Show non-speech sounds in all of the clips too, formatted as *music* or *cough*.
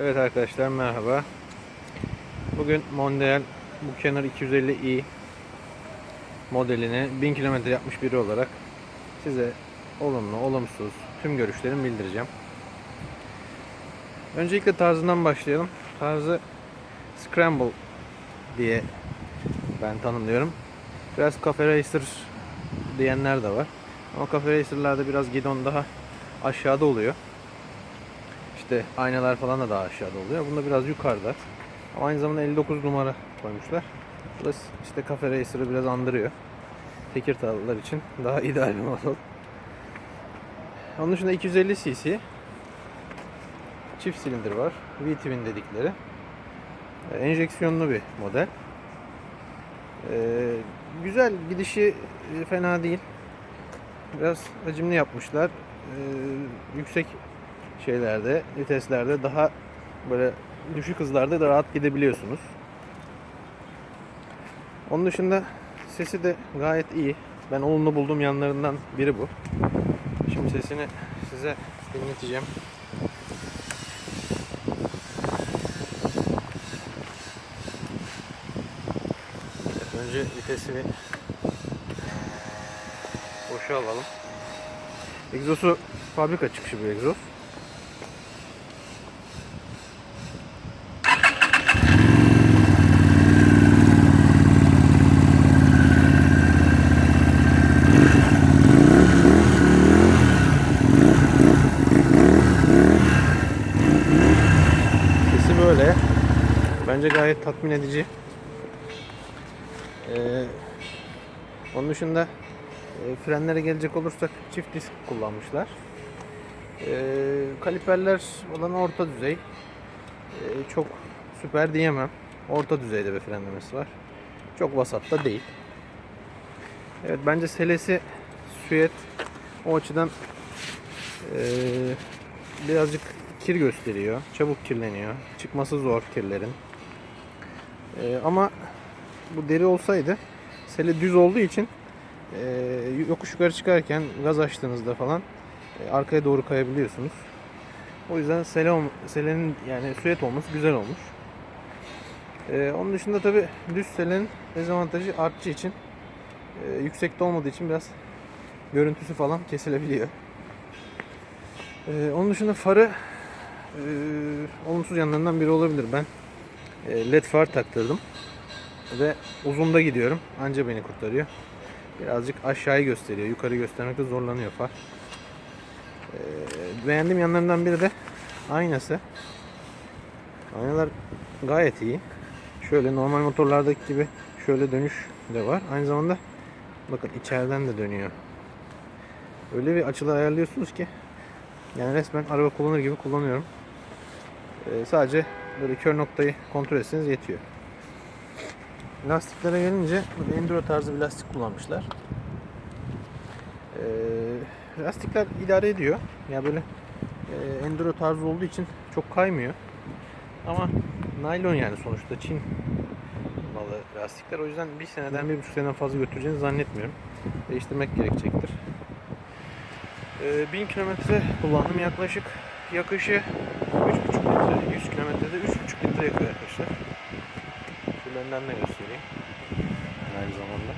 Evet arkadaşlar merhaba. Bugün Mondial Buchanan 250i modelini 1000 kilometre yapmış biri olarak size olumlu, olumsuz tüm görüşlerimi bildireceğim. Öncelikle tarzından başlayalım. Tarzı Scramble diye ben tanımlıyorum. Biraz Cafe Racer diyenler de var. Ama Cafe Racer'larda biraz gidon daha aşağıda oluyor. İşte aynalar falan da daha aşağıda oluyor. Bunda biraz yukarıda. Ama aynı zamanda 59 numara koymuşlar. Burası işte Cafe Racer'ı biraz andırıyor. Tekirdağlılar için daha *laughs* ideal bir model. Onun dışında 250 cc. Çift silindir var. V-twin dedikleri. E, Enjeksiyonlu bir model. Ee, güzel gidişi e, fena değil. Biraz hacimli yapmışlar. Ee, yüksek şeylerde, viteslerde daha böyle düşük hızlarda da rahat gidebiliyorsunuz. Onun dışında sesi de gayet iyi. Ben olumlu bulduğum yanlarından biri bu. Şimdi sesini size dinleteceğim. Önce vitesi bir boşa alalım. Egzosu fabrika çıkışı bir egzoz. Sesi böyle. Bence gayet tatmin edici. Ee, onun dışında e, frenlere gelecek olursak çift disk kullanmışlar. Ee, kaliperler olan orta düzey. Ee, çok süper diyemem. Orta düzeyde bir frenlemesi var. Çok vasatta değil. Evet bence selesi süet o açıdan ee, birazcık kir gösteriyor. Çabuk kirleniyor. Çıkması zor kirlerin. Ee, ama bu deri olsaydı sele düz olduğu için e, yokuş yukarı çıkarken gaz açtığınızda falan e, arkaya doğru kayabiliyorsunuz. O yüzden sele selenin yani süet olması güzel olmuş. E, onun dışında tabi düz selenin dezavantajı artçı için e, yüksekte olmadığı için biraz görüntüsü falan kesilebiliyor. E, onun dışında farı e, olumsuz yanlarından biri olabilir. Ben e, led far taktırdım ve uzunda gidiyorum. Anca beni kurtarıyor. Birazcık aşağıyı gösteriyor. Yukarı göstermekte zorlanıyor far. Ee, beğendiğim yanlarından biri de aynası. Aynalar gayet iyi. Şöyle normal motorlardaki gibi şöyle dönüş de var. Aynı zamanda bakın içeriden de dönüyor. Öyle bir açılı ayarlıyorsunuz ki yani resmen araba kullanır gibi kullanıyorum. Ee, sadece böyle kör noktayı kontrol etseniz yetiyor. Lastiklere gelince böyle enduro tarzı bir lastik kullanmışlar. Ee, lastikler idare ediyor. Ya böyle e, enduro tarzı olduğu için çok kaymıyor. Ama naylon yani sonuçta Çin malı lastikler. O yüzden bir seneden bir buçuk seneden fazla götüreceğini zannetmiyorum. Değiştirmek gerekecektir. Ee, 1000 kilometre kullandım yaklaşık. Yakışı 3,5 litre. 100 kilometrede 3,5 litre yakıyor arkadaşlar. Şöyle önden de göstereyim. Aynı zamanda.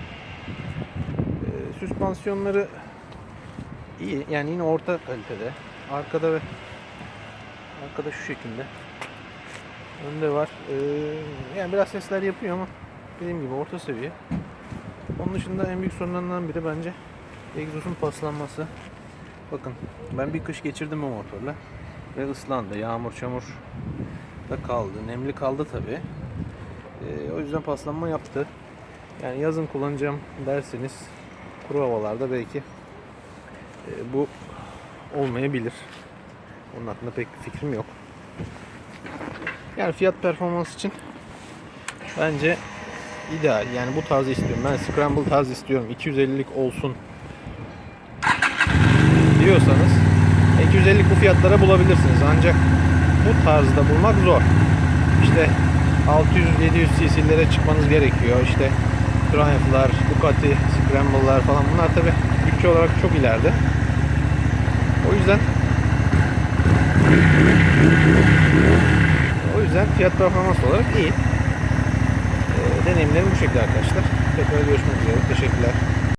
Ee, süspansiyonları iyi. Yani yine orta kalitede. Arkada ve arkada şu şekilde. Önde var. Ee, yani biraz sesler yapıyor ama dediğim gibi orta seviye. Onun dışında en büyük sorunlarından biri bence egzozun paslanması. Bakın ben bir kış geçirdim o motorla ve ıslandı. Yağmur çamur da kaldı. Nemli kaldı tabi. Ee, o yüzden paslanma yaptı. Yani yazın kullanacağım derseniz kuru havalarda belki e, bu olmayabilir. Onun hakkında pek fikrim yok. Yani fiyat performans için bence ideal. Yani bu tarzı istiyorum. Ben scramble tarzı istiyorum. 250'lik olsun diyorsanız 250'lik bu fiyatlara bulabilirsiniz. Ancak bu tarzda bulmak zor. İşte 600-700 cc'lere çıkmanız gerekiyor. İşte Triumph'lar, Ducati, Scramble'lar falan bunlar tabi bütçe olarak çok ileride. O yüzden yüzden fiyat performans olarak iyi. Ee, deneyimlerim bu şekilde arkadaşlar. Tekrar görüşmek üzere. Teşekkürler.